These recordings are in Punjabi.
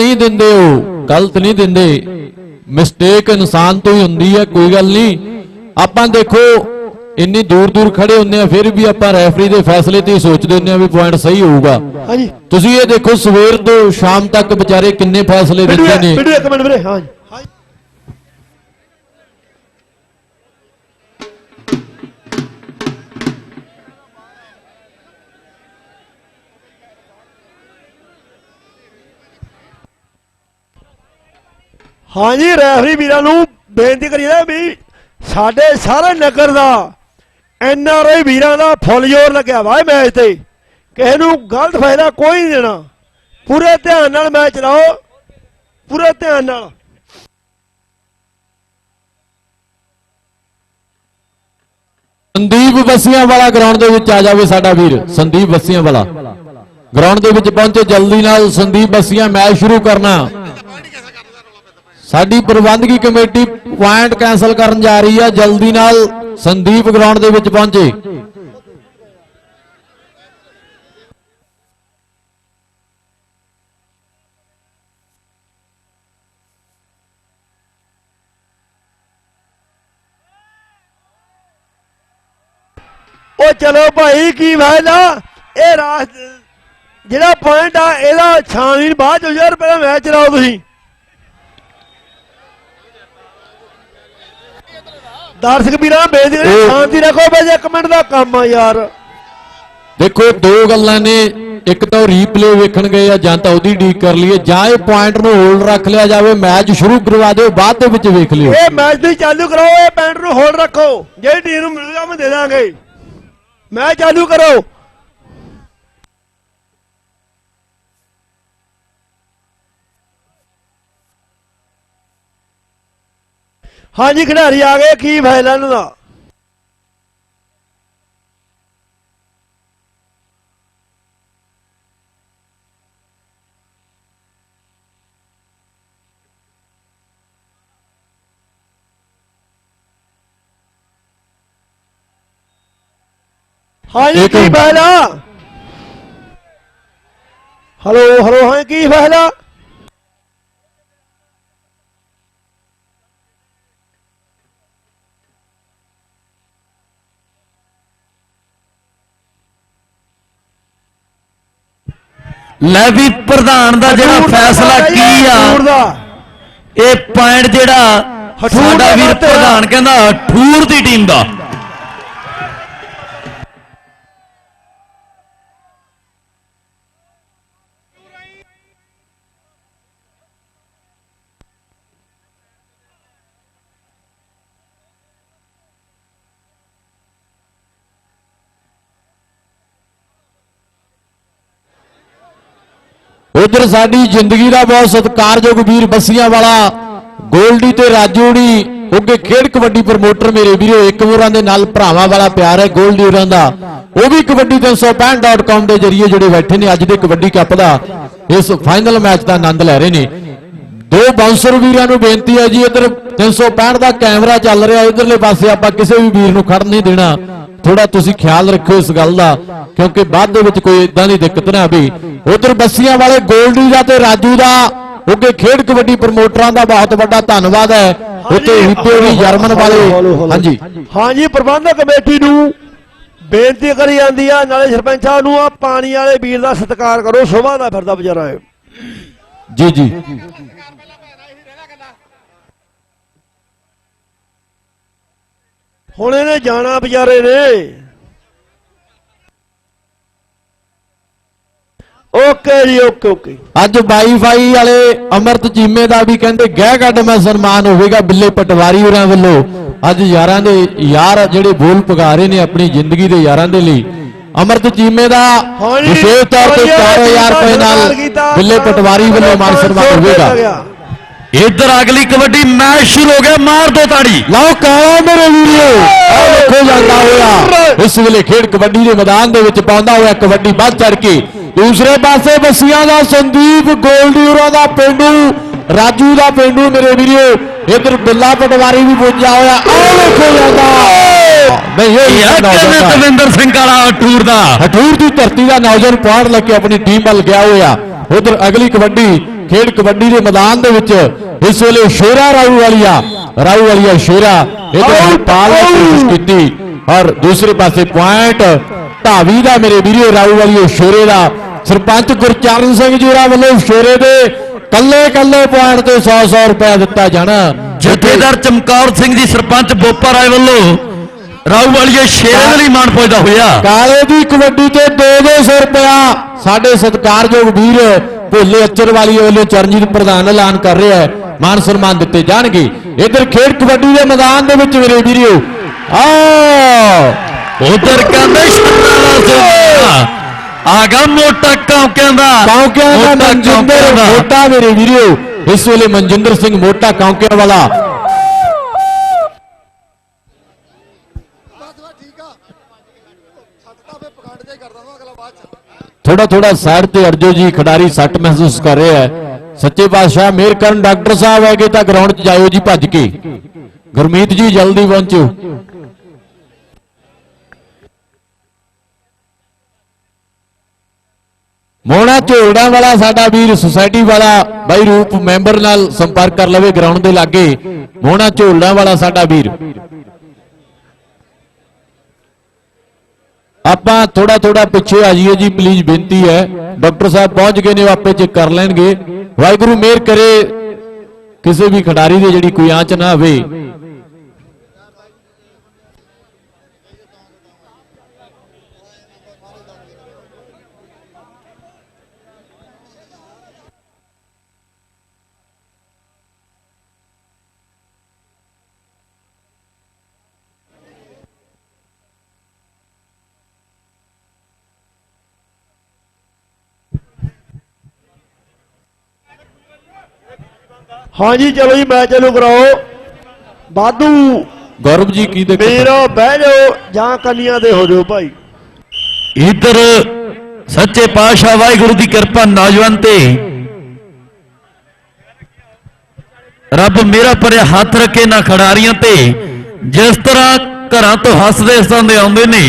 ਨਹੀਂ ਦਿੰਦੇ ਹੋ ਗਲਤ ਨਹੀਂ ਦਿੰਦੇ। ਮਿਸਟੇਕ ਇਨਸਾਨ ਤੋਂ ਹੀ ਹੁੰਦੀ ਹੈ ਕੋਈ ਗੱਲ ਨਹੀਂ। ਆਪਾਂ ਦੇਖੋ ਇੰਨੀ ਦੂਰ ਦੂਰ ਖੜੇ ਹੁੰਨੇ ਆ ਫਿਰ ਵੀ ਆਪਾਂ ਰੈਫਰੀ ਦੇ ਫੈਸਲੇ ਤੇ ਹੀ ਸੋਚਦੇ ਹੁੰਨੇ ਆ ਵੀ ਪੁਆਇੰਟ ਸਹੀ ਹੋਊਗਾ। ਹਾਂਜੀ। ਤੁਸੀਂ ਇਹ ਦੇਖੋ ਸਵੇਰ ਤੋਂ ਸ਼ਾਮ ਤੱਕ ਵਿਚਾਰੇ ਕਿੰਨੇ ਫੈਸਲੇ ਦਿੰਦੇ ਨੇ। ਵੀਡੀਓ ਇੱਕ ਮਿੰਟ ਵੀਰੇ ਹਾਂਜੀ। ਹਾਂਜੀ ਰੈਫਰੀ ਵੀਰਾਂ ਨੂੰ ਬੇਨਤੀ ਕਰੀਦਾ ਵੀ ਸਾਡੇ ਸਾਰੇ ਨਗਰ ਦਾ ਐਨ ਆਰ ਆਈ ਵੀਰਾਂ ਦਾ ਫੁੱਲ ਜ਼ੋਰ ਲੱਗਿਆ ਵਾ ਮੈਚ ਤੇ। ਕਿਸੇ ਨੂੰ ਗਲਤ ਫਾਇਦਾ ਕੋਈ ਨਹੀਂ ਦੇਣਾ। ਪੂਰੇ ਧਿਆਨ ਨਾਲ ਮੈਚ ਚਲਾਓ। ਪੂਰੇ ਧਿਆਨ ਨਾਲ। ਸੰਦੀਪ ਬੱਸੀਆਂ ਵਾਲਾ ਗਰਾਊਂਡ ਦੇ ਵਿੱਚ ਆ ਜਾਵੇ ਸਾਡਾ ਵੀਰ। ਸੰਦੀਪ ਬੱਸੀਆਂ ਵਾਲਾ ਗਰਾਊਂਡ ਦੇ ਵਿੱਚ ਪਹੁੰਚੇ। ਜਲਦੀ ਨਾਲ ਸੰਦੀਪ ਬੱਸੀਆਂ ਮੈਚ ਸ਼ੁਰੂ ਕਰਨਾ। ਸਾਡੀ ਪ੍ਰਬੰਧਕੀ ਕਮੇਟੀ ਪੁਆਇੰਟ ਕੈਨਸਲ ਕਰਨ ਜਾ ਰਹੀ ਹੈ ਜਲਦੀ ਨਾਲ ਸੰਦੀਪ ਗਰਾਊਂਡ ਦੇ ਵਿੱਚ ਪਹੁੰਚੇ। ਉਹ ਚਲੋ ਭਾਈ, ਕੀ ਫਾਇਦਾ ਇਹ ਰਾਸ ਜਿਹੜਾ ਪੁਆਇੰਟ ਆ, ਇਹਦਾ ਛਾਣੀਨ ਬਾਅਦ ਚ ਯਾਰ ਪਹਿਲਾਂ ਮੈਚ ਚਲਾਓ ਤੁਸੀਂ। ਦਰਸ਼ਕ ਵੀਰਾਂ ਕਰੀ। ਉਹ- ਸ਼ਾਂਤੀ ਰੱਖੋ ਬਸ ਇੱਕ ਮਿੰਟ ਦਾ ਕੰਮ ਆ ਯਾਰ। ਦੇਖੋ ਦੋ ਗੱਲਾਂ ਨੇ। ਇੱਕ ਤਾਂ ਰੀਪਲੇ ਵੇਖਣ ਗਏ ਆ ਜਾਂ ਤਾਂ ਉਹਦੀ ਡੀਕ ਕਰ ਲਈਏ। ਜਾਂ ਇਹ ਪੁਆਇੰਟ ਨੂੰ ਹੋਲਡ ਰੱਖ ਲਿਆ ਜਾਵੇ ਮੈਚ ਸ਼ੁਰੂ ਕਰਵਾ ਦਿਓ ਬਾਅਦ ਦੇ ਵਿੱਚ ਵੇਖ ਲਿਓ। ਇਹ ਮੈਚ ਤੁਸੀਂ ਚਾਲੂ ਕਰਾਓ ਇਹ ਪੈਂਟ ਨੂੰ ਹੋਲਡ ਰੱਖੋ। ਜਿਹੜੀ ਟੀਮ ਨੂੰ ਮਿਲੂਗਾ ਮੈਂ ਦੇ ਦਾਂਗੇ। ਮੈਚ ਚਾਲੂ ਕਰੋ। ਹਾਂਜੀ ਖਿਡਾਰੀ ਆ ਗਏ ਕੀ ਫਾਇਦਾ ਇਹਨਾਂ ਦਾ? ਹਾਂਜੀ ਕੀ ਫਾਇਦਾ? ਹਲੋ ਹਲੋ ਹਾਂ ਕੀ ਫਾਇਦਾ? ਲੈ ਵੀ ਪ੍ਰਧਾਨ ਦਾ ਜਿਹੜਾ ਫੈਸਲਾ ਕੀ ਆ? ਇਹ ਪੁਆਇੰਟ ਜਿਹੜਾ ਸਾਡਾ ਵੀਰ। ਪ੍ਰਧਾਨ ਕਹਿੰਦਾ ਠੂਰ ਦੀ ਟੀਮ ਦਾ। ਉਧਰ ਸਾਡੀ ਜ਼ਿੰਦਗੀ ਦਾ ਬਹੁਤ ਸਤਿਕਾਰਯੋਗ ਵੀਰ ਬੱਸੀਆਂ ਵਾਲਾ, ਗੋਲਡੀ ਤੇ ਰਾਜੂੜੀ ਉੱਗੇ ਖੇਡ ਕਬੱਡੀ ਪ੍ਰਮੋਟਰ ਮੇਰੇ ਵੀਰੋ, ਇੱਕ ਹੋਰਾਂ ਦੇ ਨਾਲ ਭਰਾਵਾਂ ਵਾਲਾ ਪਿਆਰ ਹੈ ਗੋਲਡੀ ਹੋਰਾਂ ਦਾ। ਉਹ ਵੀ ਕਬੱਡੀ 365.com ਦੇ ਜਰੀਏ ਜਿਹੜੇ ਬੈਠੇ ਨੇ ਅੱਜ ਦੇ ਕਬੱਡੀ ਕੱਪ ਦਾ। ਇਸ ਫਾਈਨਲ ਮੈਚ ਦਾ ਆਨੰਦ ਲੈ ਰਹੇ ਨੇ। ਦੋ ਬਾਉਂਸਰ ਵੀਰਾਂ ਨੂੰ ਬੇਨਤੀ ਹੈ ਜੀ, ਇਧਰ 365 ਦਾ ਕੈਮਰਾ ਚੱਲ ਰਿਹਾ, ਇਧਰਲੇ ਪਾਸੇ ਆਪਾਂ ਕਿਸੇ ਵੀ ਵੀਰ ਨੂੰ ਖੜ ਨਹੀਂ ਦੇਣਾ। ਥੋੜਾ ਤੁਸੀਂ ਖਿਆਲ ਰੱਖਿਓ ਇਸ ਗੱਲ ਦਾ ਕਿਉਂਕਿ ਬਾਅਦ ਦੇ ਵਿੱਚ ਕੋਈ ਇਦਾਂ ਦੀ ਦਿੱਕਤ ਨਾ ਆਵੇ। ਉਧਰ ਬੱਸੀਆਂ ਵਾਲੇ ਗੋਲਡੀ ਦਾ ਤੇ ਰਾਜੂ ਦਾ ਉੱਗੇ ਖੇਡ ਕਬੱਡੀ ਪ੍ਰਮੋਟਰਾਂ ਦਾ ਬਹੁਤ ਵੱਡਾ ਧੰਨਵਾਦ ਹੈ। ਉੱਤੇ ਹਿੱਤੇ ਵੀ ਜਰਮਨ ਵਾਲੇ। ਹਾਂਜੀ। ਹਾਂਜੀ। ਪ੍ਰਬੰਧਕ ਕਮੇਟੀ ਨੂੰ ਬੇਨਤੀ ਕਰੀ ਜਾਂਦੀ ਆ ਨਾਲੇ ਸਰਪੰਚ ਨੂੰ ਆ ਪਾਣੀ ਵਾਲੇ ਵੀਰ ਦਾ ਸਤਿਕਾਰ ਕਰੋ ਸ਼ੋਭਾ ਦਾ ਫਿਰਦਾ ਵਿਚਾਰਾ ਜੀ ਜੀ। ਹੁਣ ਇਹਨੇ ਜਾਣਾ ਵਿਚਾਰੇ ਨੇ। ਓਕੇ ਜੀ ਓਕੇ ਓਕੇ। ਅੱਜ ਵਾਈਫਾਈ ਵਾਲੇ ਅਮਰਤ ਚੀਮੇ ਦਾ ਵੀ ਕਹਿੰਦੇ ਗਹਿ ਗੱਡ ਮੈਂ ਸਨਮਾਨ ਹੋਵੇਗਾ ਬਿੱਲੇ ਪਟਵਾਰੀ ਹੋਰਾਂ ਵੱਲੋਂ। ਅੱਜ ਯਾਰਾਂ ਦੇ ਯਾਰ ਜਿਹੜੇ ਬੋਲ ਪਗਾ ਰਹੇ ਨੇ ਆਪਣੀ ਜ਼ਿੰਦਗੀ ਦੇ ਯਾਰਾਂ ਦੇ ਲਈ। ਅਮਰਤ ਚੀਮੇ ਦਾ ਵਿਸ਼ੇਸ਼ ਤੌਰ ਤੇ ਹਾਂਜੀ, 4000 ਰੁਪਏ ਨਾਲ ਬਿੱਲੇ ਪਟਵਾਰੀ ਵੱਲੋਂ ਮਾਨ ਸਨਮਾਨ ਹੋਵੇਗਾ। ਇੱਧਰ ਅਗਲੀ ਕਬੱਡੀ ਮੈਚ ਸ਼ੁਰੂ ਹੋ ਗਿਆ ਮਾਰ ਦੋ ਤਾੜੀ। ਲਓ ਕਾਲਾ ਮੇਰੇ ਵੀਰੋ। ਆਹ ਵੇਖੋ ਜਾਂਦਾ ਹੋਇਆ। ਇਸ ਵੇਲੇ ਖੇਡ ਕਬੱਡੀ ਦੇ ਮੈਦਾਨ ਦੇ ਵਿੱਚ ਪਾਉਂਦਾ ਹੋਇਆ ਕਬੱਡੀ ਵੱਧ ਚੜ ਕੇ। ਦੂਸਰੇ ਪਾਸੇ ਬੱਸੀਆਂ ਦਾ ਸੰਦੀਪ ਗੋਲਡੀ ਹੋਰਾਂ ਦਾ ਪਿੰਡੂ ਰਾਜੂ ਦਾ ਪਿੰਡੂ ਮੇਰੇ ਵੀਰੋ। ਇਧਰ ਬਿੱਲਾ ਪਟਵਾਰੀ ਵੀ ਪੁੱਜਿਆ ਹੋਇਆ। ਆਹ ਵੇਖੋ ਜਾਂਦਾ। ਨਹੀਂ ਇਹ। ਦਵਿੰਦਰ ਸਿੰਘ ਵਾਲਾ ਠੂਰ ਦਾ? ਹਠੂਰ ਦੀ ਧਰਤੀ ਦਾ ਨੌਜਵਾਨ ਪੁਆੜ ਲੈ ਕੇ ਆਪਣੀ ਟੀਮ ਵੱਲ ਗਿਆ ਹੋਇਆ। ਉਧਰ ਅਗਲੀ ਕਬੱਡੀ ਖੇਡ ਕਬੱਡੀ ਦੇ ਮੈਦਾਨ ਦੇ ਵਿੱਚ ਇਸ ਵੇਲੇ ਸ਼ੇਰਾ ਰਾਊ ਵਾਲੀਆ ਰਾਊ ਵਾਲੀਆ ਸ਼ੇਰਾ ਹਰਪਾਲ ਨੇ ਕੋਸ਼ਿਸ਼। ਕੀਤੀ। ਔਰ ਦੂਸਰੇ ਪਾਸੇ ਪੁਆਇੰਟ ਢਾਵੀ ਦਾ ਮੇਰੇ ਵੀਰੋ ਰਾਊ ਵਾਲੀਏ ਸ਼ੇਰੇ ਦਾ। ਸਰਪੰਚ ਗੁਰਚਰਨ ਸਿੰਘ ਜੀਰਾ ਵੱਲੋਂ ਸ਼ੇਰੇ ਦੇ ਕੱਲੇ ਕੱਲੇ ਪੁਆਇੰਟ ਤੇ 100 100 ਰੁਪਏ ਦਿੱਤਾ ਜਾਣਾ। ਜਥੇਦਾਰ ਚਮਕੌਰ ਸਿੰਘ ਜੀ ਸਰਪੰਚ ਬੋਪਾ ਰਾਏ ਵੱਲੋਂ ਰਾਊ ਵਾਲੀਏ ਸ਼ੇਰੇ ਦੇ ਲਈ ਮਾਣ ਪੁੱਜਦਾ ਹੋਇਆ। ਕਾਲੇ ਦੀ ਕਬੱਡੀ ਤੇ 2-200 ਰੁਪਇਆ। ਸਾਡੇ ਸਤਿਕਾਰਯੋਗ ਵੀਰ ਭੋਲੇ ਅಚ್ಚਰ ਵਾਲੀ ਵੱਲੋਂ ਚਰਨਜੀਤ ਪ੍ਰਧਾਨ ਐਲਾਨ ਕਰ ਰਿਹਾ ਹੈ। ਮਾਨ ਸਨਮਾਨ ਦਿੱਤੇ ਜਾਣਗੇ। ਇਧਰ ਖੇਡ ਕਬੱਡੀ ਦੇ ਮੈਦਾਨ ਦੇ ਵਿੱਚ ਮੇਰੇ ਵੀਰੋ ਆ ਉਧਰ ਸੋਨਾ ਆਗਾ ਮੋਟਾ ਕੌਂਕਿਆਂ ਦਾ। ਕੌਂਕਿਆਂ ਦਾ ਮੋਟਾ ਮਨਜਿੰਦਰ। ਮੋਟਾ ਮੇਰੇ ਵੀਰੋ ਇਸ ਵੇਲੇ ਮਨਜਿੰਦਰ ਸਿੰਘ ਮੋਟਾ ਕੌਂਕਿਆਂ ਵਾਲਾ ਬਸ ਬਸ ਠੀਕ ਆ ਛੱਡ ਤਾਂ ਫੇ ਪਖੰਡ ਜੇ ਕਰਦਾ ਨਾ ਅਗਲਾ ਬਾਅਦ ਚ ਥੋੜਾ ਥੋੜਾ ਸਾਈਡ ਤੇ ਅਰਜੋ ਜੀ ਖਿਡਾਰੀ ਸੱਟ ਮਹਿਸੂਸ ਕਰ ਰਿਹਾ ਹੈ। ਸੱਚੇ ਪਾਤਸ਼ਾਹ ਮਿਹਰ ਕਰਨ ਡਾਕਟਰ ਸਾਹਿਬ ਹੈਗੇ ਤਾਂ ਗਰਾਊਂਡ 'ਚ ਜਾਇਓ ਜੀ ਭੱਜ ਕੇ। ਗੁਰਮੀਤ ਜੀ, ਜਲਦੀ ਪਹੁੰਚੋ। ਮੋਣਾ ਝੋਲੜਾ ਵਾਲਾ ਸਾਡਾ ਵੀਰ ਸੁਸਾਇਟੀ ਵਾਲਾ ਬਾਈ ਰੂਪ ਮੈਂਬਰ ਨਾਲ ਸੰਪਰਕ ਕਰ ਲਵੇ ਗਰਾਊਂਡ ਦੇ ਲਾਗੇ। ਮੋਣਾ ਝੋਲੜਾ ਵਾਲਾ ਸਾਡਾ ਵੀਰ। ਆਪਾਂ ਥੋੜਾ ਥੋੜਾ ਪਿੱਛੇ ਆ ਜਾਈਏ ਜੀ ਪਲੀਜ਼ ਬੇਨਤੀ ਹੈ। ਡਾਕਟਰ ਸਾਹਿਬ ਪਹੁੰਚ ਗਏ ਨੇ, ਉਹ ਆਪੇ ਚੈੱਕ ਕਰ ਲੈਣਗੇ। ਵਾਹਿਗੁਰੂ, ਮਿਹਰ ਕਰੇ। ਕਿਸੇ ਵੀ ਖਿਡਾਰੀ ਦੇ ਜਿਹੜੀ ਕੋਈ ਆਂਚ ਨਾ ਹੋਵੇ ਹਾਂਜੀ ਚਲੋ ਜੀ ਮੈਚ ਚਾਲੂ ਕਰਾਓ। ਬਾਦੂ ਗੌਰਵ ਜੀ ਕੀ ਦੇਖੋ ਵੀਰੋ ਬਹਿ ਜਾਓ ਜਾਂ ਕੰਨੀਆਂ ਦੇ ਹੋ ਜਾਓ ਭਾਈ। ਇੱਧਰ ਸੱਚੇ ਪਾਤਸ਼ਾਹ ਵਾਹਿਗੁਰੂ ਦੀ ਕਿਰਪਾ ਨੌਜਵਾਨ ਤੇ। ਰੱਬ ਮੇਰਾ ਪਰਿਆ ਹੱਥ ਰੱਖੇ ਨਾ ਖਿਡਾਰੀਆਂ ਤੇ। ਜਿਸ ਤਰ੍ਹਾਂ ਘਰਾਂ ਤੋਂ ਹੱਸਦੇ ਹੱਸਦੇ ਆਉਂਦੇ ਨੇ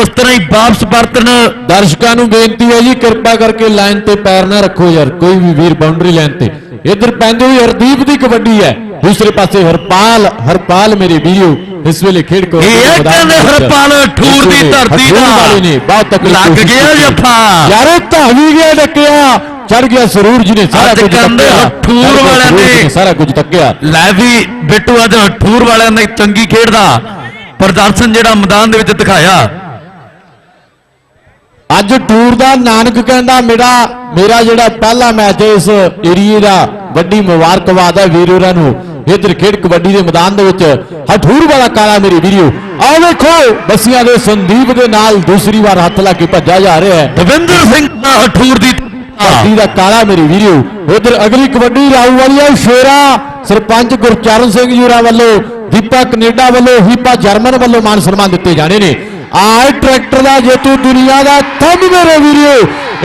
ਉਸ ਤਰ੍ਹਾਂ ਹੀ ਵਾਪਸ ਪਰਤਣ ਦਰਸ਼ਕਾਂ ਨੂੰ ਬੇਨਤੀ ਹੈ ਜੀ ਕਿਰਪਾ ਕਰਕੇ ਲਾਈਨ ਤੇ ਪੈਰ ਨਾ ਰੱਖੋ ਯਾਰ ਕੋਈ ਵੀ ਵੀਰ ਬਾਉਂਡਰੀ ਲਾਈਨ ਤੇ। ਇੱਧਰ ਪੈਂਦੇ ਹੋਈ ਹਰਦੀਪ ਦੀ ਕਬੱਡੀ ਹੈ। ਦੂਸਰੇ ਪਾਸੇ ਹਰਪਾਲ ਹਰਪਾਲ ਮੇਰੇ ਵੀਰੋ ਇਸ ਵੇਲੇ ਖੇਡ ਕੋ ਇਹ ਕਹਿੰਦੇ ਹਰਪਾਲ ਠੂਰ ਦੀ ਧਰਤੀ ਨੇ ਬਹੁਤ ਦਾ ਤਕਲੀਫ ਲੱਗ ਗਿਆ। ਜੱਫਾ। ਯਾਰ ਧਾਵੀ ਗਿਆ ਡੱਕਿਆ। ਚੜ ਗਿਆ ਸਰੂਰ ਜੀ ਨੇ ਸਾਰਾ ਕੁਝ ਤੱਕਿਆ। ਗਿਆ ਵਾਲਿਆਂ ਨੇ। ਸਾਰਾ ਕੁਝ ਤੱਕਿਆ। ਲੈ ਵੀ ਬਿੱਟੂ ਅੱਜ ਠੂਰ ਵਾਲਿਆਂ ਨੇ ਚੰਗੀ ਖੇਡ ਦਾ ਪ੍ਰਦਰਸ਼ਨ ਜਿਹੜਾ ਮੈਦਾਨ ਦੇ ਵਿੱਚ ਦਿਖਾਇਆ। ਅੱਜ ਟੂਰ ਦਾ ਨਾਨਕ ਕਹਿੰਦਾ ਮੇਰਾ ਮੇਰਾ ਜਿਹੜਾ ਪਹਿਲਾ ਮੈਚ ਹੈ ਇਸ ਏਰੀਏ ਦਾ ਵੱਡੀ ਮੁਬਾਰਕਬਾਦ ਹੈ ਵੀਰੋਰਾਂ ਨੂੰ। ਇਧਰ ਖੇਡ ਕਬੱਡੀ ਦੇ ਮੈਦਾਨ ਦੇ ਵਿੱਚ ਹਠੂਰ ਵਾਲਾ ਕਾਲਾ ਮੇਰੇ ਵੀਰੋ। ਆਓ ਵੇਖੋ ਬੱਸੀਆਂ ਦੇ ਸੰਦੀਪ ਦੇ ਨਾਲ ਦੂਸਰੀ ਵਾਰ ਹੱਥ ਲਾ ਕੇ ਭੱਜਾ ਜਾ ਰਿਹਾ ਹੈ। ਦਵਿੰਦਰ ਸਿੰਘ ਦਾ ਠੂਰ ਦੀ ਧਰਤੀ ਦਾ ਕਾਲਾ ਮੇਰੇ ਵੀਰੋ। ਉਧਰ ਅਗਲੀ ਕਬੱਡੀ ਰਾਊ ਵਾਲੀਆ ਸ਼ੇਰਾ ਸਰਪੰਚ ਗੁਰਚਰਨ ਸਿੰਘ ਜੀਰਾ ਵੱਲੋਂ ਦੀਪਾ ਕੈਨੇਡਾ ਵੱਲੋਂ ਹੀਪਾ ਜਰਮਨ ਵੱਲੋਂ ਮਾਨ ਸਨਮਾਨ ਦਿੱਤੇ ਜਾਣੇ ਨੇ। ਆਹ ਟਰੈਕਟਰ ਦਾ ਜੇਤੂ ਦੁਨੀਆ ਦਾ ਥੰਮ ਮੇਰੇ ਵੀਰੋ।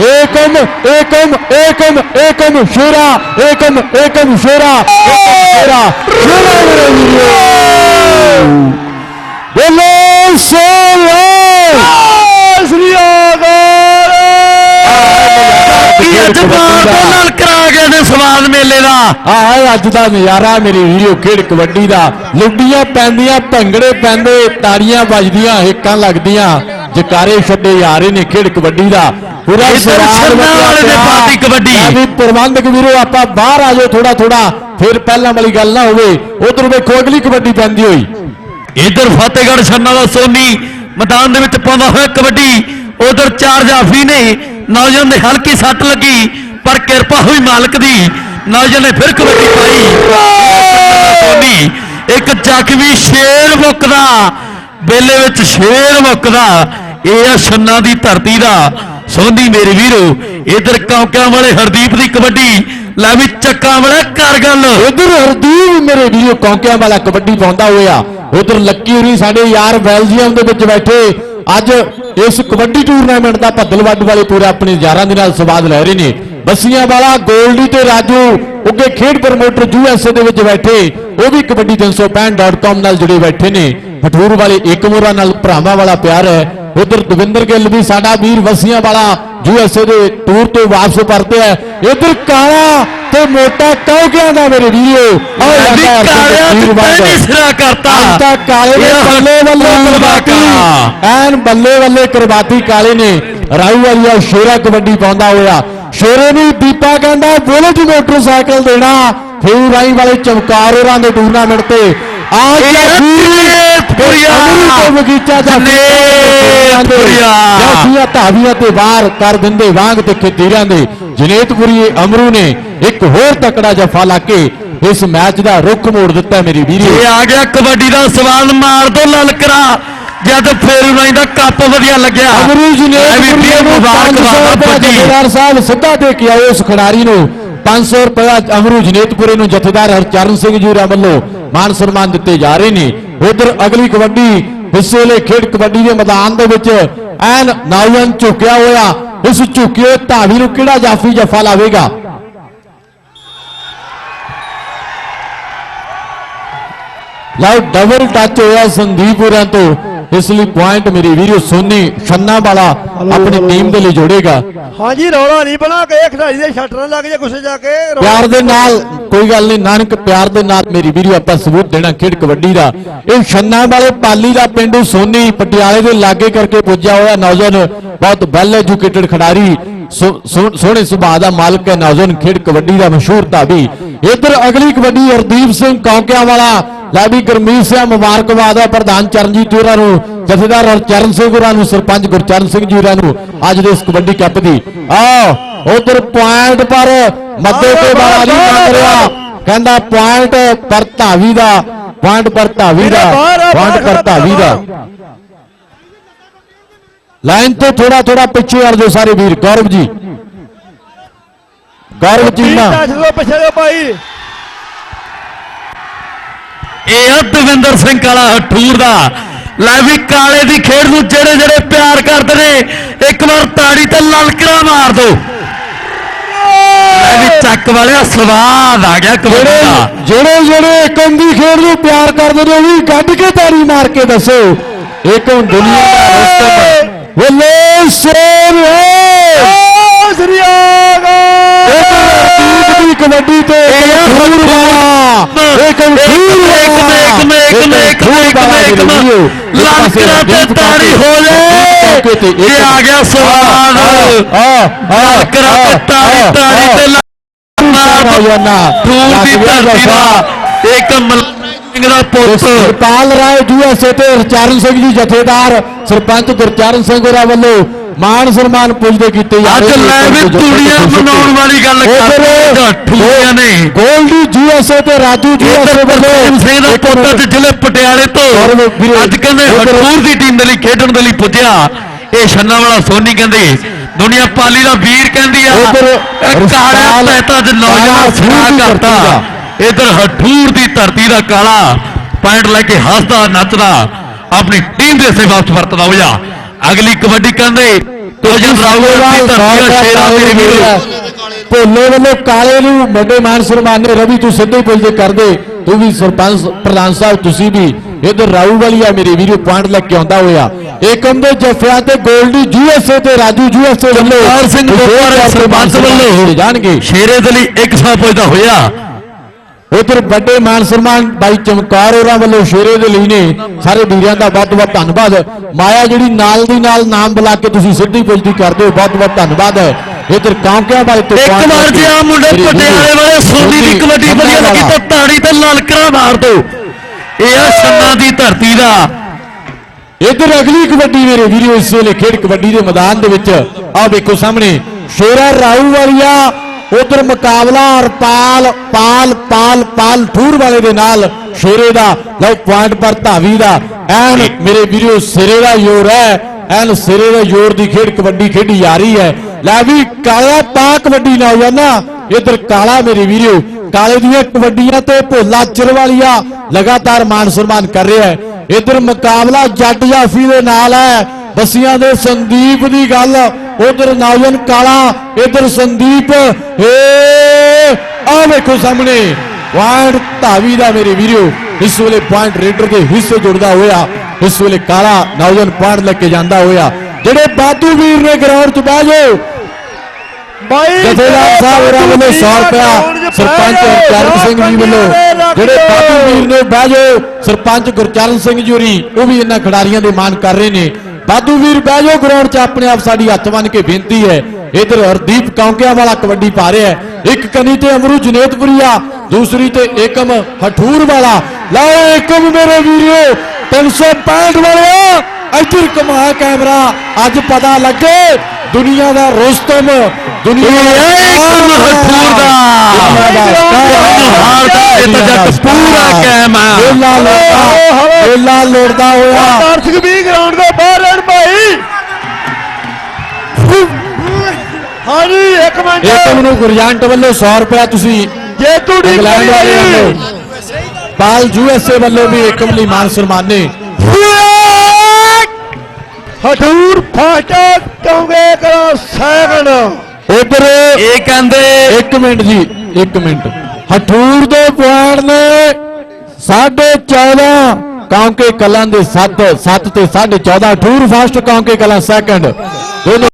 ਏਕਮ ਏਕਮ ਏਕਮ ਏਕਮ ਸ਼ੇਰਾ ਏਕਮ ਏਕਮ ਸ਼ੇਰਾ ਏਕਮ ਸ਼ੇਰਾ ਸ਼ੇਰਾ ਮੇਰੇ ਵੀਰੋ। ਬੋਲੇ ਸੋਲਾ। ਸ੍ਰੀ ਅਕਾਲ ਕੀ ਅੱਜ ਬਾਲ ਦੇ ਨਾਲ ਕਰਾ ਗਏ ਨੇ ਸਵਾਦ ਮੇਲੇ ਦਾ। ਆਹ ਅੱਜ ਦਾ ਨਜ਼ਾਰਾ ਮੇਰੇ ਵੀਡੀਓ ਖੇਡ ਕਬੱਡੀ ਦਾ। ਲੁੱਡੀਆਂ ਪੈਂਦੀਆਂ ਭੰਗੜੇ ਪੈਂਦੇ ਤਾੜੀਆਂ ਵੱਜਦੀਆਂ ਹੇਕਾਂ ਲੱਗਦੀਆਂ। ਜਕਾਰੇ ਛੱਡੇ ਜਾ ਰਹੇ ਨੇ ਖੇਡ ਕਬੱਡੀ ਦਾ। ਪੂਰਾ ਲੱਗਿਆ ਵਾਲੇ ਨੇ ਪਿਆ। ਪਾਤੀ ਕਬੱਡੀ। ਲੈ ਵੀ ਪ੍ਰਬੰਧਕ ਵੀਰੋ ਆਪਾਂ ਬਾਹਰ ਆ ਜਾਓ ਥੋੜਾ ਥੋੜਾ ਫਿਰ ਪਹਿਲਾਂ ਵਾਲੀ ਗੱਲ ਨਾ ਹੋਵੇ। ਉਧਰ ਵੇਖੋ ਅਗਲੀ ਕਬੱਡੀ ਪੈਂਦੀ ਹੋਈ। ਇੱਧਰ ਫਤਿਹਗੜ੍ਹ ਛੰਨਾ ਦਾ ਸੋਨੀ ਮੈਦਾਨ ਦੇ ਵਿੱਚ ਪਾਉਂਦਾ ਹੋਇਆ ਕਬੱਡੀ। ਉਧਰ ਚਾਰ ਜਾਫੀ ਨੇ। ਨੌਜਵਾਨ ਦੇ ਹਲਕੀ ਸੱਟ ਲੱਗੀ ਪਰ ਕਿਰਪਾ ਹੋਈ ਮਾਲਕ ਦੀ। ਨੌਜਵਾਨ ਨੇ ਫਿਰ ਕਬੱਡੀ ਪਾਈ। ਸੋਨੀ ਇੱਕ ਜ਼ਖਮੀ ਸ਼ੇਰ ਮੁੱਕਦਾ। ਬੇਲੇ ਵਿੱਚ ਸ਼ੇਰ ਮੁੱਕਦਾ। ਇਹ ਆ ਛੰਨਾ ਦੀ ਧਰਤੀ ਦਾ। ਸੋਨੀ ਮੇਰੇ ਵੀਰੋ, ਇਧਰ ਕੌਂਕਿਆਂ ਵਾਲੇ ਹਰਦੀਪ ਦੀ ਕਬੱਡੀ। ਲੈ ਵੀ ਚੱਕਾਂ ਵਾਲਾ ਕਰ ਗੱਲ। ਉਧਰ ਹਰਦੀਪ ਮੇਰੇ ਵੀਰੋ, ਕੌਂਕਿਆਂ ਵਾਲਾ ਕਬੱਡੀ ਪਾਉਂਦਾ ਹੋਇਆ। ਉਧਰ ਲੱਕੀ ਹੋਰੀ ਸਾਡੇ ਯਾਰ ਬੈਲਜੀਅਮ ਦੇ ਵਿੱਚ ਬੈਠੇ। ਅੱਜ ਇਸ ਕਬੱਡੀ ਟੂਰਨਾਮੈਂਟ ਦਾ ਭੱਦਲਵੱਡ ਵਾਲੇ ਪੂਰੇ ਆਪਣੇ ਯਾਰਾਂ ਦੇ ਨਾਲ ਸਵਾਦ ਲੈ ਰਹੇ ਨੇ। ਬੱਸੀਆਂ ਵਾਲਾ ਗੋਲਡੀ ਤੇ ਰਾਜੂ ਉੱਗੇ ਖੇਡ ਪ੍ਰਮੋਟਰ ਯੂਐਸਏ ਦੇ ਵਿੱਚ ਬੈਠੇ। ਉਹ ਵੀ ਕਬੱਡੀ 365.com ਨਾਲ ਜੁੜੇ ਬੈਠੇ ਨੇ। ਹਠੂਰ ਵਾਲੇ ਇੱਕ ਮੋਰਾ ਨਾਲ ਭਰਾਵਾਂ ਵਾਲਾ ਪਿਆਰ ਹੈ। ਉਧਰ ਦਵਿੰਦਰ ਗਿੱਲ ਵੀ ਸਾਡਾ ਵੀਰ ਵਸੀਆਂ ਵਾਲਾ ਯੂਐਸਏ ਦੇ ਟੂਰ ਤੋਂ ਵਾਪਸ ਪਰਤਿਆ ਇਧਰ ਕਾਲਾ ਤੇ ਮੋਟਾ ਕੌਕਿਆਂ ਦਾ ਮੇਰੇ ਵੀਰੋ। ਆਹ ਵੀ ਲੱਗਾ ਕਾਲਿਆ ਵੀਰ ਤੇ ਵਾਂਗ। ਪਹਿਲੀ ਸਿਰਾ ਕਰਤਾ। ਅੱਜ ਤਾਂ ਕਾਲੇ ਨੇ ਬੱਲੇ ਬੱਲੇ ਹਟੂਰ ਕਰਵਾਤੀ। ਐਨ ਬੱਲੇ ਬੱਲੇ ਕਰਵਾਤੀ ਕਾਲੇ ਨੇ। ਰਾਊ ਵਾਲੀਆ ਸ਼ੇਰਾ ਕਬੱਡੀ ਪਾਉਂਦਾ ਹੋਇਆ। ਸ਼ੇਰੇ ਨੂੰ ਦੀਪਾ ਕਹਿੰਦਾ ਬੁਲਟ ਮੋਟਰਸਾਈਕਲ ਦੇਣਾ। ਫੇਰ ਰਾਈ ਵਾਲੇ ਚਮਕਾਰ ਹੋਰਾਂ ਦੇ ਟੂਰਨਾਮੈਂਟ ਤੇ। ਆ ਬਗੀਚਾ ਦਾ ਜਨੇਤਪੁਰੀਆ। ਜਾਸੀਆਂ ਧਾਵੀਆਂ ਤੇ ਵਾਰ ਕਰ ਦਿੰਦੇ ਵਾਂਗ ਤੇ ਖੇਤੀਰਾਂ ਦੇ। ਜਨੇਤਪੁਰੀ ਅਮਰੂ ਨੇ ਇੱਕ ਹੋਰ ਤਕੜਾ ਜਫਾ ਲਾ ਕੇ ਇਸ ਮੈਚ ਦਾ ਰੁੱਖ ਮੋੜ ਦਿੱਤਾ ਮੇਰੀ ਵੀਰੋ। ਇਹ ਆ ਗਿਆ ਕਬੱਡੀ ਦਾ ਸਵਾਲ ਮਾਰ ਦੋ ਲਲਕਰਾ। ਜਦ ਫੇਰੂ ਨਹੀਂ ਦਾ ਕੱਪ ਵਧੀਆ ਲੱਗਿਆ। ਅਮਰੂ ਜੀ ਨੇ ਇਹ ਵੀ ਵੀਰ ਮੁਬਾਰਕਬਾਦ ਜਥੇਦਾਰ ਸਾਹਿਬ ਸਿੱਧਾ ਦੇ ਕੇ ਆਏ ਉਸ ਖਿਡਾਰੀ ਨੂੰ। 500 ਰੁਪਇਆ ਅਮਰੂ ਜਨੇਤਪੁਰੇ ਨੂੰ ਜਥੇਦਾਰ ਹਰਚਰਨ ਸਿੰਘ ਜੂਰਾ ਵੱਲੋਂ ਮਾਨ ਸਨਮਾਨ ਦਿੱਤੇ ਜਾ ਰਹੇ ਨੇ। ਉਧਰ ਅਗਲੀ ਕਬੱਡੀ ਹਿੱਸੇ ਲਈ ਖੇਡ ਕਬੱਡੀ ਦੇ ਮੈਦਾਨ ਦੇ ਵਿੱਚ ਐਨ ਨੌਜਵਾਨ ਝੁਕਿਆ ਹੋਇਆ। ਉਸ ਝੁਕੇ ਧਾਵੀ ਨੂੰ ਕਿਹੜਾ ਜਾਫੀ ਜਫਾ ਲਾਵੇਗਾ? ਲਓ ਡਬਲ ਟੱਚ ਹੋਇਆ ਸੰਦੀਪੁਰਾਂ ਤੋਂ। ਇਸ ਲਈ ਪੁਆਇੰਟ ਮੇਰੀ ਵੀਰੋ ਸੋਨੀ ਛੰਨਾ ਵਾਲਾ ਆਪਣੀ ਟੀਮ ਦੇ ਲਈ ਜੋੜੇਗਾ। ਹਾਂਜੀ ਰੌਲਾ ਨਹੀਂ ਬਣਾ ਕੇ ਖਿਡਾਰੀ ਦੇ ਸ਼ੱਟ ਨਾ ਲੱਗ ਜੇ ਗੁੱਸੇ ਜਾ ਕੇ। ਪਿਆਰ ਦੇ ਨਾਲ ਕੋਈ ਗੱਲ ਨਹੀਂ ਨਾਨਕ ਪਿਆਰ ਦੇ ਨਾਲ ਮੇਰੀ ਵੀਡੀਓ ਆਪਾਂ ਸਬੂਤ ਦੇਣਾ ਖੇਡ ਕਬੱਡੀ ਦਾ। ਇਹ ਛੰਨਾ ਵਾਲੇ ਪਾਲੀ ਦਾ ਪਿੰਡੂ ਸੋਨੀ ਪਟਿਆਲੇ ਦੇ ਲਾਗੇ ਕਰਕੇ ਪੁੱਜਿਆ ਹੋਇਆ ਨੌਜਵਾਨ ਬਹੁਤ ਵੈਲ ਐਜੂਕੇਟਡ ਖਿਡਾਰੀ ਸੋਹਣੇ ਸੁਭਾਅ ਦਾ ਮਾਲਕ ਹੈ ਨੌਜਵਾਨ ਖੇਡ ਕਬੱਡੀ ਦਾ ਮਸ਼ਹੂਰ ਧਾਵੀ ਇੱਧਰ ਅਗਲੀ ਕਬੱਡੀ ਹਰਦੀਪ ਸਿੰਘ ਕੌਂਕਿਆਂ ਵਾਲਾ ਲੈ ਵੀ ਗਰਮੀਤ ਸਿੰਘ ਮੁਬਾਰਕਬਾਦ ਹੈ ਪ੍ਰਧਾਨ ਚਰਨਜੀਤ ਹੋਰਾਂ ਨੂੰ ਜਥੇਦਾਰ ਹਰਚਰਨ ਸਿੰਘ ਹੋਰਾਂ ਨੂੰ ਸਰਪੰਚ ਗੁਰਚਰਨ ਸਿੰਘ ਜੀ ਹੋਰਾਂ ਨੂੰ ਅੱਜ ਦੇ ਇਸ ਕਬੱਡੀ ਕੱਪ ਦੀ। ਆਹ ਉਧਰ ਪੁਆਇੰਟ ਪਰ ਮੱਦੇ ਤੇ ਵਾਲਾ ਨਹੀਂ ਮੰਗ ਰਿਹਾ। ਕਹਿੰਦਾ ਪੁਆਇੰਟ ਪਰ ਧਾਵੀ ਦਾ ਪੁਆਇੰਟ ਪਰ ਧਾਵੀ ਦਾ ਪੁਆਇੰਟ ਪਰ ਧਾਵੀ ਦਾ। ਲਾਈਨ ਤੋਂ ਥੋੜਾ ਥੋੜਾ ਪਿੱਛੇ ਹਟ ਜਾਓ ਸਾਰੇ ਵੀਰ। ਗੌਰਵ ਜੀ। ਗੌਰਵ ਚੀਮਾ ਪਿੱਛੇ ਦੇ ਭਾਈ ਇਹ ਆ ਦਵਿੰਦਰ ਸਿੰਘ ਕਾਲਾ ਹਠੂਰ ਦਾ। ਲੈ ਵੀ ਕਾਲੇ ਦੀ ਖੇਡ ਨੂੰ ਜਿਹੜੇ ਜਿਹੜੇ ਪਿਆਰ ਕਰਦੇ ਨੇ ਇੱਕ ਵਾਰ ਤਾੜੀ ਤੇ ਲਲਕਰਾ ਮਾਰ ਦੋ। ਲੈ ਵੀ ਚੱਕ ਵਾਲਿਆ ਸਵਾਦ ਆ ਗਿਆ ਕਬੱਡੀ ਜਿਹੜੇ ਦਾ। ਜਿਹੜੇ ਜਿਹੜੇ ਏਕਮ ਦੀ ਖੇਡ ਨੂੰ ਪਿਆਰ ਕਰਦੇ ਨੇ ਉਹ ਵੀ ਕੱਢ ਕੇ ਤਾੜੀ ਮਾਰ ਕੇ ਦੱਸੋ। ਏਕਮ ਦੁਨੀਆ ਦਾ ਰਸਤਮ ਵੱਲੇ ਸ਼ੇਰ ਹੈ। ਓ ਸ੍ਰੀ ਏਕਮ ਦੀ ਕਬੱਡੀ ਤੇ ਏਕਮ ਵਾਲਾ। ਏਕਮ ਖੂਰ ਵਾਲਾ ਇੱਕ ਇੱਕ ਇੱਕ ਇੱਕ ਇੱਕ ਇੱਕ ਲਲਕਰਾ ਤੇ ਤਾੜੀ ਹੋ ਜੇ ਇਹ ਆ ਗਿਆ ਸਵਾਦ ਲਲਕਰਾ ਤੇ ਤਾੜੀ ਤਾੜੀ ਤੇ ਨੌਜਵਾਨਾ ਟੂਰ ਦਾ ਇੱਕ ਮਲੰਗ ਦਾ ਪੁੱਤ ਸਰਪਾਲ ਰਾਏ ਯੂਐਸਏ ਤੇ ਹਰਚਰਨ ਸਿੰਘ ਜੀ ਜਥੇਦਾਰ ਸਰਪੰਚ ਗੁਰਚਰਨ ਸਿੰਘ ਹੋਰਾਂ ਵੱਲੋਂ ਮਾਨ ਸਨਮਾਨ ਪੁੱਜਦੇ ਕੀਤੇ ਜਾ ਅੱਜ। ਲੈ ਵੀ ਤੂੜੀਆਂ ਮਨਾਉਣ ਵਾਲੀ ਗੱਲ ਕਰਦੇ ਠੂੜੀਆਂ ਨੇ। ਗੋਲਡੀ ਯੂਐਸਏ ਤੇ ਰਾਜੂ ਇਧਰ ਵੱਲੋਂ ਸਿੰਘ ਦਾ ਪੁੱਤ ਅੱਜ ਜ਼ਿਲ੍ਹੇ ਪਟਿਆਲੇ ਤੋਂ। ਅੱਜ ਕਹਿੰਦੇ ਹਟੂਰ ਦੀ ਟੀਮ ਦੇ ਲਈ ਖੇਡਣ ਦੇ ਲਈ ਪੁੱਜਿਆ। ਇਹ ਛੰਨਾ ਵਾਲਾ ਸੋਨੀ ਕਹਿੰਦੇ ਦੁਨੀਆ ਪਾਲੀ ਦਾ ਵੀਰ ਕਹਿੰਦੀ ਆ। ਕਾਲਾ ਅੱਜ ਕਾਲਾ ਨੌਜਵਾਨ ਹਠੂਰ ਸਿਰਾ ਦੀ ਕਰਤਾ। ਧਰਤੀ ਇਧਰ ਹਟੂਰ ਦੀ ਧਰਤੀ ਦਾ ਕਾਲਾ। ਪੁਆਇੰਟ ਲੈ ਕੇ ਹੱਸਦਾ ਨੱਚਦਾ। ਆਪਣੀ ਟੀਮ ਦੇ ਸੇ ਵਾਪਸ ਵਰਤਦਾ ਹੋਇਆ। ਅਗਲੀ ਕਬੱਡੀ ਕਹਿੰਦੇ ਤੋਜਨ ਰਾਵਲ ਦੀ ਧਰਤੀ ਦਾ ਸ਼ੇਰਾ ਮੇਰੇ ਵੀਰੋ। ਭੋਲੇ ਵੱਲੋਂ ਕਾਲੇ ਨੂੰ ਵੱਡੇ ਮਾਨ ਸਨਮਾਨ ਰਵੀ ਤੂੰ ਸਿੱਧੇ ਪੁੱਜਦੇ ਕਰਦੇ ਤੂੰ ਵੀ ਸਰਪੰਚ ਪ੍ਰਧਾਨ ਸਾਹਿਬ ਤੁਸੀਂ ਵੀ। ਇਧਰ ਰਾਊ ਵਾਲੀਆ ਮੇਰੇ ਵੀਰੋ ਪੁਆਇੰਟ ਲੈ ਕੇ ਆਉਂਦਾ ਹੋਇਆ। ਏਕਮ ਦੇ ਜਫਿਆ ਤੇ ਗੋਲਡੀ ਯੂਐਸਏ ਤੇ ਰਾਜੂ ਯੂਐਸਏ ਵੱਲੋਂ ਸਰਪੰਚ ਵੱਲੋਂ ਜਾਣਗੇ। ਸ਼ੇਰੇ ਦੇ ਲਈ 100 ਪੁੱਜਦਾ ਹੋਇਆ। ਉਧਰ ਵੱਡੇ ਮਾਨ ਸਨਮਾਨ ਬਾਈ ਚਮਕਾਰ ਹੋਰਾਂ ਵੱਲੋਂ ਸ਼ੇਰੇ ਦੇ ਲਈ ਨੇ। ਸਾਰੇ ਵੀਰਾਂ ਦਾ ਬਹੁਤ ਬਹੁਤ ਧੰਨਵਾਦ। ਮਾਇਆ ਜਿਹੜੀ ਨਾਲ ਦੀ ਨਾਲ ਨਾਮ ਬੁਲਾ ਕੇ ਤੁਸੀਂ ਸਿੱਧੀ ਪੁੱਜਦੀ ਕਰਦੇ ਹੋ ਬਹੁਤ ਬਹੁਤ ਧੰਨਵਾਦ। ਇਧਰ ਕਾਂਕਿਆਂ ਬਾਈ ਤੋਂ ਇੱਕ ਵਾਰ ਜੇ ਆ ਮੁੰਡੇ ਪਟਿਆਲੇ ਵਾਲੇ ਸੋਨੀ ਦੀ ਕਬੱਡੀ ਵਧੀਆ ਲੱਗੀ ਤਾਂ ਤਾੜੀ ਤੇ ਲਲਕਰਾ ਮਾਰ ਦੋ। ਇਹ ਆ ਛੰਨਾ ਦੀ ਧਰਤੀ ਦਾ। ਇਧਰ ਅਗਲੀ ਕਬੱਡੀ ਮੇਰੇ ਵੀਰੋ ਇਸ ਵੇਲੇ ਖੇਡ ਕਬੱਡੀ ਦੇ ਮੈਦਾਨ ਦੇ ਵਿੱਚ। ਆਹ ਵੇਖੋ ਸਾਹਮਣੇ ਸ਼ੇਰਾ ਰਾਊ ਵਾਲੀਆ ਉਧਰ ਮੁਕਾਬਲਾ ਹਰਪਾਲ, ਪਾਲ ਪਾਲ ਪਾਲ ਠੂਰ ਵਾਲੇ ਦੇ ਨਾਲ ਸ਼ੇਰੇ ਦਾ, ਲਓ ਪੁਆਇੰਟ ਪਰ ਧਾਵੀ ਦਾ। ਐਨ ਮੇਰੇ ਵੀਰੋ, ਸਿਰੇ ਦਾ ਜ਼ੋਰ ਹੈ। ਐਨ ਸਿਰੇ ਦਾ ਜ਼ੋਰ ਦੀ ਖੇਡ ਕਬੱਡੀ ਖੇਡੀ ਜਾ ਰਹੀ ਹੈ। ਲੈ ਵੀ ਕਾਲਾ ਪਾ ਕਬੱਡੀ ਨਾ ਜਾਨਾ ਇਧਰ ਕਾਲਾ ਮੇਰੇ ਵੀਰੋ, ਕਾਲੇ ਦੀਆਂ ਕਬੱਡੀਆਂ ਤੇ ਭੋਲਾ ਚਿਰਵਾਲੀਆ ਲਗਾਤਾਰ ਮਾਨ ਸਨਮਾਨ ਕਰ ਰਿਹਾ ਹੈ। ਇਧਰ ਮੁਕਾਬਲਾ ਜੱਟ ਜਾਫੀ ਦੇ ਨਾਲ ਹੈ। ਬਸੀਆਂ ਦੇ ਸੰਦੀਪ ਦੀ ਗੱਲ ਉਧਰ ਨੌਜਨ ਕਾਲਾ ਇਧਰ ਸੰਦੀਪ। ਏ ਆ ਵੇਖੋ ਸਾਹਮਣੇ ਪੁਆਇੰਟ ਧਾਵੀ ਦਾ ਮੇਰੇ ਵੀਰੋ ਇਸ ਵੇਲੇ ਪੁਆਇੰਟ ਰੇਡਰ ਦੇ ਹਿੱਸੇ ਜੁੜਦਾ ਹੋਇਆ ਇਸ ਵੇਲੇ ਕਾਲਾ ਨੌਜਵਾਨ ਪੁਆਇੰਟ ਲੈ ਕੇ ਜਾਂਦਾ ਹੋਇਆ। ਜਿਹੜੇ ਬਾਦੂ ਵੀਰ ਨੇ ਗਰਾਊਂਡ 'ਚ ਬਹਿ ਜਾਓ। ਬਾਈ ਜਥੇਦਾਰ ਸਾਹਿਬ ਹੋਰਾਂ ਵੱਲੋਂ 100 ਰੁਪਇਆ ਸਰਪੰਚ ਗੁਰਚਰਨ ਸਿੰਘ ਜੀ ਵੱਲੋਂ। ਜਿਹੜੇ ਬਾਦੂ ਵੀਰ ਨੇ ਬਹਿ ਜਾਓ ਸਰਪੰਚ ਗੁਰਚਰਨ ਸਿੰਘ ਜੀ ਉਹ ਵੀ ਇਹਨਾਂ ਖਿਡਾਰੀਆਂ ਦੇ ਮਾਨ ਕਰ ਰਹੇ ਨੇ। ਬਾਦੂ ਵੀਰ ਬਹਿ ਜਾਓ ਗਰਾਊਂਡ 'ਚ ਆਪਣੇ ਆਪ ਸਾਡੀ ਹੱਥ ਬੰਨ ਕੇ ਬੇਨਤੀ ਹੈ ਇਧਰ ਹਰਦੀਪ ਕੌਂਕਿਆਂ ਵਾਲਾ ਕਬੱਡੀ ਪਾ ਰਿਹਾ ਹੈ ਇੱਕ ਕਨੀ ਤੇ ਅਮਰੂ ਜਨੇਤਪੁਰੀਆ ਦੂਸਰੀ ਤੇ ਏਕਮ ਹਠੂਰ ਵਾਲਾ ਲਓ ਏਕਮ ਮੇਰੇ ਵੀਰੋ 365 ਵਾਲਿਆ ਇੱਧਰ ਕਮਾ ਕੈਮਰਾ ਅੱਜ ਪਤਾ ਲੱਗੇ ਦੁਨੀਆ ਦਾ ਰੁਸਤਮ ਦੁਨੀਆ ਦਾ ਏਕਮ ਹਠੂਰ ਦਾ। ਦੁਨੀਆ ਦਾ ਹਾਰ ਦਾ ਇਹ ਤਾਂ ਜੱਟ ਪੂਰਾ ਕਾਇਮ ਆ। ਵੇਲਾ ਲੋੜਦਾ ਵੇਲਾ ਲੋੜਦਾ ਹੋਇਆ ਦਰਸ਼ਕ ਵੀ ਗਰਾਊਂਡ ਦੇ ਬਾਹਰ ਰਹਿਣ ਭਾਈ। ਹਾਂਜੀ ਇੱਕ ਮਿੰਟ। ਨੂੰ ਵੱਲੋਂ 100 ਰੁਪਇਆ ਤੁਸੀਂ ਜੇਤੂ ਡੀ ਇੰਗਲੈਂਡ ਵਾਲੇ ਵੱਲੋਂ। ਪਾਲ ਯੂਐਸਏ ਵੱਲੋਂ ਵੀ ਏਕਮ ਲਈ ਮਾਨ ਸਨਮਾਨੇ ਹਟੂਰ ਫਾਟਾ ਕਹੋਗੇ ਕਰਾ ਸੈਕੰਡ ਉਧਰ ਇਹ ਕਹਿੰਦੇ ਇੱਕ ਮਿੰਟ ਜੀ ਇੱਕ ਮਿੰਟ। ਹਠੂਰ ਦੇ ਪੁਆਇੰਟ ਨੇ 14.5 ਕੌਂਕੇ ਕਲਾਂ ਦੇ 7 7 ਤੇ 14.5 tour fast Kaunke Kalan second ਦੋਨੋਂ